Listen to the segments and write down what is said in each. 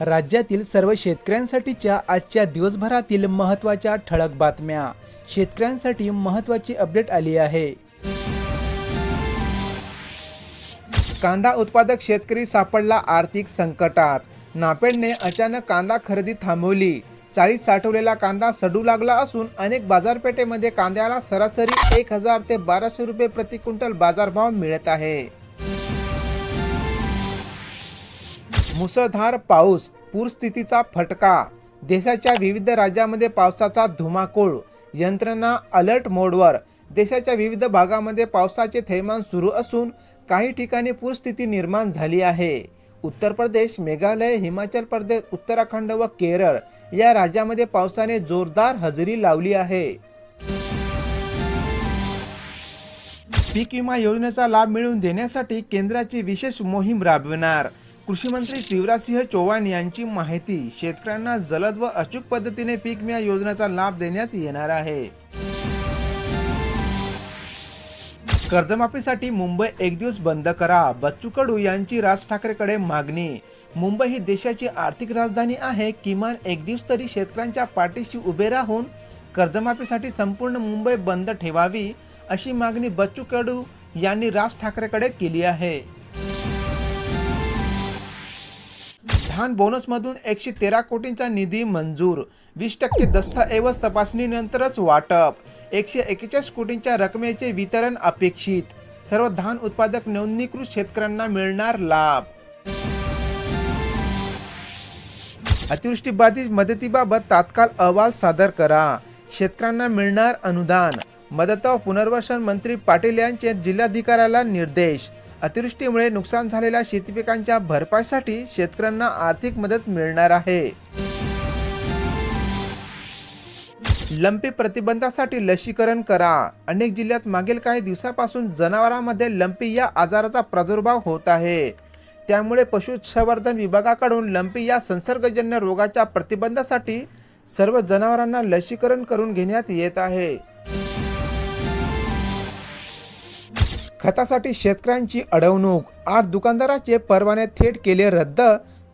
राज्यातील सर्व शेतकऱ्यांसाठीच्या आजच्या दिवसभरातील महत्त्वाच्या ठळक बातम्या. शेतकऱ्यांसाठी महत्त्वाची अपडेट आली आहे. कांदा उत्पादक शेतकरी सापडला आर्थिक संकटात. नापेडने अचानक कांदा खरेदी थांबवली. चाळीस साठवलेला कांदा सडू लागला असून अनेक बाजारपेठेमध्ये कांद्याला सरासरी एक हजार ते बाराशे रुपये प्रति क्विंटल बाजारभाव मिळत आहे. मुसळधार पाऊस पूरस्थितीचा फटका. देशाच्या विविध राज्यामध्ये पावसाचा धुमाकूळ. यंत्रणा अलर्ट मोडवर. देशाच्या विविध भागामध्ये पावसाचे थैमान सुरू असून काही ठिकाणी पूरस्थिती निर्माण झाली आहे. उत्तर प्रदेश मेघालय हिमाचल प्रदेश उत्तराखंड व केरळ या राज्यामध्ये पावसाने जोरदार हजेरी लावली आहे. पीक विमा योजनेचा लाभ मिळवून देण्यासाठी केंद्राची विशेष मोहीम राबविणार. कृषी मंत्री शिवराजसिंह चौहान यांची माहिती शेतकऱ्यांना जलद व अचूक पद्धतीने पीक विमा योजनेचा लाभ देण्यात येणार आहे. कर्जमाफीसाठी मुंबई एक दिवस बंद करा बच्चू कडू यांची राज ठाकरेकडे मागणी. मुंबई ही देशाची आर्थिक राजधानी आहे किमान एक दिवस तरी शेतकऱ्यांच्या पाठीशी उभे राहून कर्जमाफीसाठी संपूर्ण मुंबई बंद ठेवावी अशी मागणी बच्चू कडू यांनी राज ठाकरेकडे केली आहे. धान बोनसमधून एकशे तेरा कोटींचा निधी मंजूर. वीस टक्के दस्तऐवज तपासणीनंतरच वाटप. एकशे एक्केचाळीस कोटींच्या रकमेचे वितरण अपेक्षित. सर्व धान उत्पादक नोंदणीकृत शेतकऱ्यांना मिळणार लाभ. अतिवृष्टीबाधित मदतीबाबत तात्काळ अहवाल सादर करा. शेतकऱ्यांना मिळणार अनुदान. मदत व पुनर्वसन मंत्री पाटील यांचे जिल्हाधिकाऱ्याला निर्देश. अतिवृष्टीमुळे नुकसान झालेल्या शेतीपिकांच्या भरपाईसाठी शेतकऱ्यांना आर्थिक मदत मिळणार आहे. लंपी प्रतिबंधासाठी लसीकरण करा. अनेक जिल्ह्यात मागील काही दिवसापासून जनावरांमध्ये लंपी या आजाराचा प्रादुर्भाव होत आहे. त्यामुळे पशुसंवर्धन विभागाकडून लंपी या संसर्गजन्य रोगाच्या प्रतिबंधासाठी सर्व जनावरांना लसीकरण करून घेण्यात येत आहे. खतासाठी शेतकऱ्यांची अडवणूक. आठ दुकानदाराचे परवाने थेट केले रद्द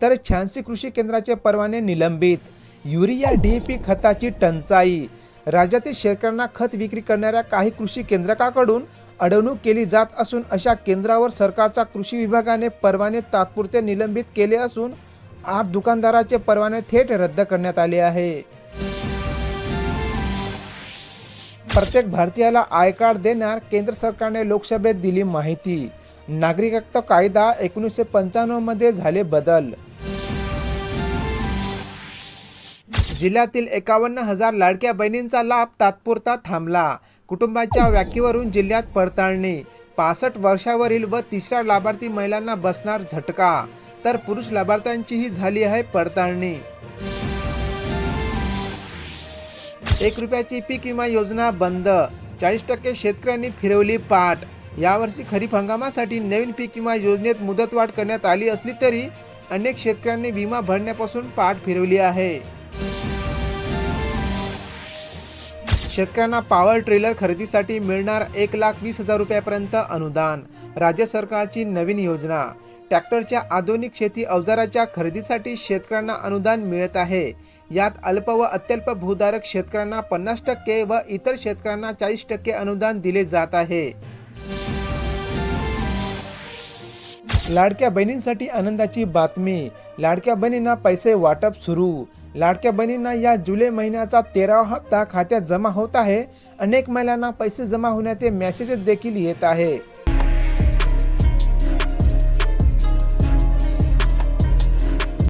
तर छ्याऐंशी कृषी केंद्राचे परवाने निलंबित. युरिया डीएपी खताची टंचाई. राज्यातील शेतकऱ्यांना खत विक्री करणाऱ्या काही कृषी केंद्रकाकडून अडवणूक केली जात असून अशा केंद्रावर सरकारचा कृषी विभागाने परवाने तात्पुरते निलंबित केले असून आठ दुकानदाराचे परवाने थेट रद्द करण्यात आले आहे. प्रत्येक भारतीयाला आय कार्ड देणार केंद्र सरकारने लोकसभेत दिली माहिती. नागरिकत्व कायदा एकोणीसशे पंच्याण्णवमध्ये झाले बदल. जिल्ह्यातील एकावन्न हजार लाडक्या बहिणींचा लाभ तात्पुरता थांबला. कुटुंबाच्या व्याख्येवरून जिल्ह्यात पडताळणी. पासष्ट वर्षावरील व तिसऱ्या लाभार्थी महिलांना बसणार झटका. तर पुरुष लाभार्थ्यांचीही झाली आहे पडताळणी. एक रुपयाची पीक विमा योजना बंद. चाळीस टक्के शेतकऱ्यांनी फिरवली पाठ. यावर्षी खरीप हंगामासाठी नवीन पीक विमा योजनेत मुदतवाढ करण्यात आली असली तरी अनेक शेतकऱ्यांनी विमा भरण्यापासून पाठ फिरवली आहे. शेतकऱ्यांना पॉवर ट्रेलर खरेदीसाठी मिळणार एक लाख वीस हजार रुपयापर्यंत अनुदान. राज्य सरकारची नवीन योजना. ट्रॅक्टरच्या आधुनिक शेती अवजाराच्या खरेदीसाठी शेतकऱ्यांना अनुदान मिळत आहे. यात अल्प व अत्यल्प भूधारक शेतकऱ्यांना पन्नास टक्के व इतर शेतकऱ्यांना चाळीस टक्के अनुदान दिले जात आहे. लाडक्या बहिणींसाठी आनंदाची बातमी. लाडक्या बहिणींना पैसे वाटप सुरू. लाडक्या बहिणींना या जुलै महिन्याचा तेरावा हप्ता खात्यात जमा होत आहे. अनेक महिलांना पैसे जमा होण्याचे मेसेजेस देखील येत आहे.